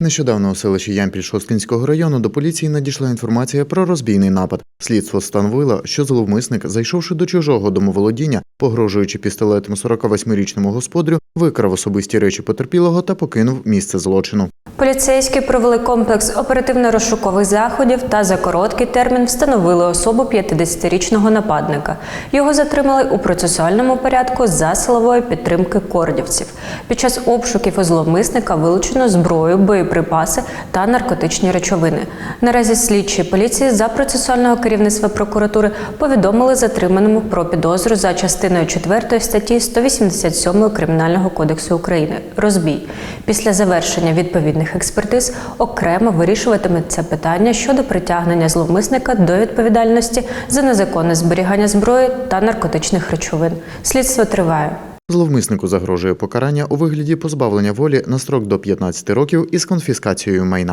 Нещодавно у селищі Ямпіль Шосткінського району до поліції надійшла інформація про розбійний напад. Слідство встановило, що зловмисник, зайшовши до чужого домоволодіння, погрожуючи пістолетом 48-річному господарю, викрав особисті речі потерпілого та покинув місце злочину. Поліцейські провели комплекс оперативно-розшукових заходів та за короткий термін встановили особу 50-річного нападника. Його затримали у процесуальному порядку за силової підтримки кордівців. Під час обшуків у зловмисника вилучено зброю, боєприпаси та наркотичні речовини. Наразі слідчі поліції за процесуального керівництва прокуратури повідомили затриманому про підозру за частиною 4 статті 187 Кримінального кодексу України розбій. Після завершення відповідних експертиз окремо вирішуватиметься питання щодо притягнення зловмисника до відповідальності за незаконне зберігання зброї та наркотичних речовин. Слідство триває. Зловмиснику загрожує покарання у вигляді позбавлення волі на строк до 15 років із конфіскацією майна.